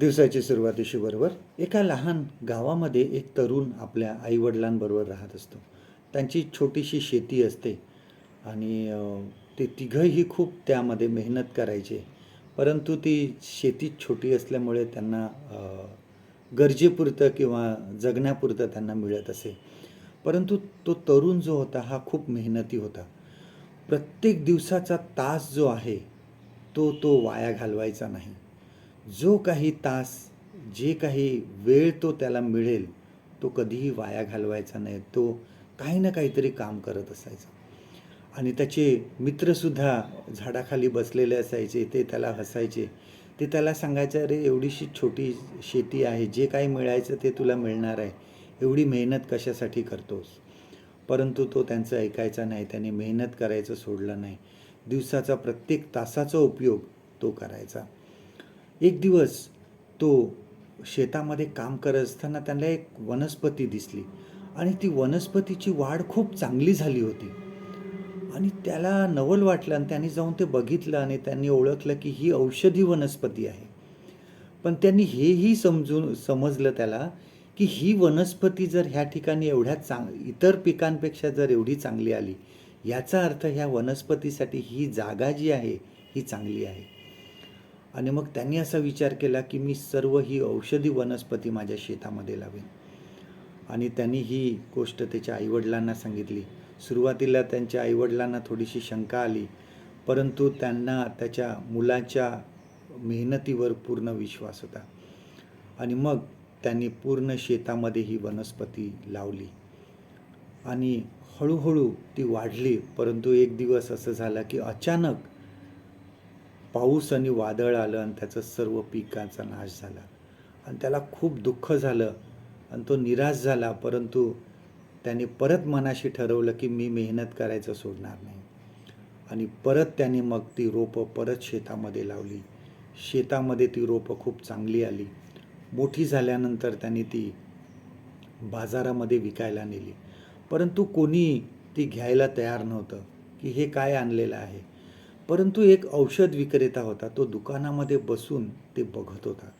दिवसाची सुरुवातीशी बरोबर. एका लहान गावामध्ये एक तरुण आपल्या आईवडिलांबरोबर राहत असतो. त्यांची छोटीशी शेती असते आणि ते तिघंही खूप त्यामध्ये मेहनत करायचे. परंतु ती शेती छोटी असल्यामुळे त्यांना गरजेपुरतं किंवा जगण्यापुरतं त्यांना मिळत असे. परंतु तो तरुण जो होता हा खूप मेहनती होता. प्रत्येक दिवसाचा तास जो आहे तो तो वाया घालवायचा नाही. जो काही तास जे काही वेळ तो त्याला मिळेल तो कधीही वाया घालवायचा नाही. तो काही ना काहीतरी काम करत असायचा. आणि त्याचे मित्रसुद्धा झाडाखाली बसलेले असायचे ते त्याला हसायचे. ते त्याला सांगायचं अरे एवढीशी छोटी शेती आहे जे काही मिळायचं ते तुला मिळणार आहे. एवढी मेहनत कशासाठी करतोस? परंतु तो त्यांचं ऐकायचा नाही. त्याने मेहनत करायचं सोडलं नाही. दिवसाचा प्रत्येक तासाचा उपयोग तो करायचा. एक दिवस तो शेतामध्ये काम करत असताना त्यांना एक वनस्पती दिसली. आणि ती वनस्पतीची वाढ खूप चांगली झाली होती. आणि त्याला नवल वाटलं आणि त्यांनी जाऊन ते बघितलं आणि त्यांनी ओळखलं की ही औषधी वनस्पती आहे. पण त्यांनी हेही समजून समजलं त्याला की ही वनस्पती जर ह्या ठिकाणी एवढ्या चांग इतर पिकांपेक्षा जर एवढी चांगली आली याचा अर्थ ह्या वनस्पतीसाठी ही जागा जी आहे ही चांगली आहे. आणि मग त्यांनी असा विचार केला की मी सर्व ही औषधी वनस्पती माझ्या शेतामध्ये लावेन. आणि त्यांनी ही गोष्ट त्याच्या आईवडिलांना सांगितली. सुरुवातीला त्यांच्या आईवडिलांना थोडीशी शंका आली परंतु त्यांना त्याच्या मुलाच्या मेहनतीवर पूर्ण विश्वास होता. आणि मग त्यांनी पूर्ण शेतामध्ये ही वनस्पती लावली. आणि हळूहळू ती वाढली परंतु एक दिवस असं झालं की अचानक पाऊस आणि वादळ आलं आणि त्याचं सर्व पिकांचा नाश झाला. आणि त्याला खूप दुःख झालं आणि तो निराश झाला परंतु त्याने परत मनाशी ठरवलं की मी मेहनत करायचं सोडणार नाही. आणि परत त्याने मग ती रोपं परत शेतामध्ये लावली. शेतामध्ये ती रोपं खूप चांगली आली. मोठी झाल्यानंतर त्याने ती बाजारामध्ये विकायला नेली. परंतु कोणी ती घ्यायला तयार नव्हतं की हे काय आणलेलं आहे. परंतु एक औषध विक्रेता होता तो दुकानामध्ये बसून ते बघत होता.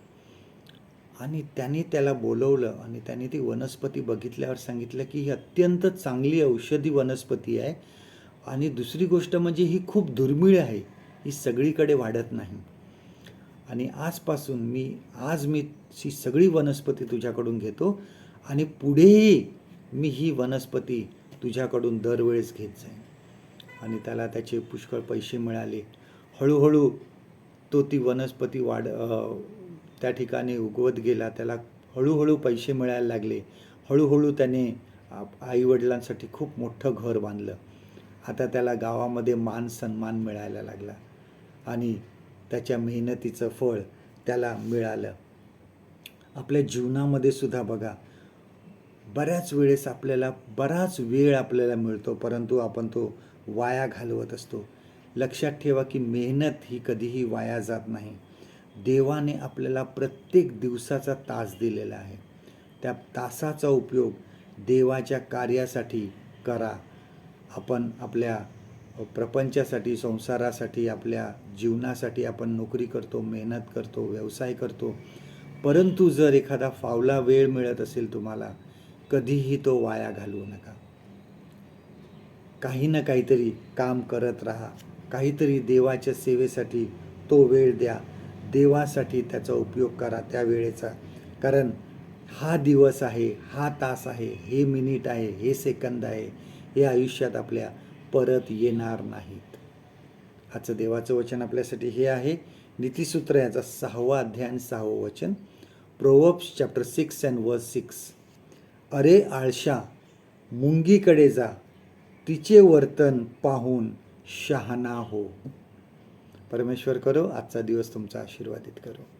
आणि त्याने त्याला बोलवलं आणि त्याने ती वनस्पती बघितल्यावर सांगितलं की ही अत्यंत चांगली औषधी वनस्पती आहे आणि दुसरी गोष्ट म्हणजे ही खूप दुर्मिळ आहे ही सगळीकडे वाढत नाही. आणि आजपासून मी आज मी ही सगळी वनस्पती तुझ्याकडून घेतो आणि पुढेही मी ही वनस्पती तुझ्याकडून दरवेळेस घेत जाईन. आणि त्याला त्याचे पुष्कळ पैसे मिळाले. हळूहळू तो ती वनस्पती वाढ त्या ठिकाणी उगवत गेला. त्याला हळूहळू पैसे मिळायला लागले. हळूहळू त्याने आईवडिलांसाठी खूप मोठं घर बांधलं. आता त्याला गावामध्ये मान सन्मान मिळायला लागला आणि त्याच्या मेहनतीचं फळ त्याला मिळालं. आपल्या जीवनामध्ये सुद्धा बघा बऱ्याच वेळेस आपल्याला बराच वेळ आपल्याला मिळतो परंतु आपण तो वाया घालवत असतो. लक्षात ठेवा की मेहनत ही कधीही वाया जात नाही. देवाने आपल्याला प्रत्येक दिवसाचा तास दिलेला आहे. त्या तासाचा उपयोग देवाच्या कार्यासाठी करा. आपण आपल्या प्रपंचासाठी संसारासाठी आपल्या जीवनासाठी आपण नोकरी करतो मेहनत करतो व्यवसाय करतो. परंतु जर एखादा फावला वेळ मिळत असेल तुम्हाला कधीही तो वाया घालवू नका. काही ना काहीतरी काम करत राहा. काहीतरी देवाच्या सेवेसाठी तो वेळ द्या. देवासाठी त्याचा उपयोग करा त्या वेळेचा. कारण हा दिवस आहे हा तास आहे हे मिनिट आहे हे सेकंद आहे हे आयुष्यात आपल्या परत येणार नाहीत. आजचं देवाचं वचन आपल्यासाठी हे आहे. नीतिसूत्र याचा सहावा अध्याय आणि सहावं वचन. Proverbs chapter six and verse six. अरे आळशा मुंगीकडे जा. तिचे वर्तन पाहून शहाणा हो. परमेश्वर करो आजचा दिवस तुमचा आशीर्वादित करो.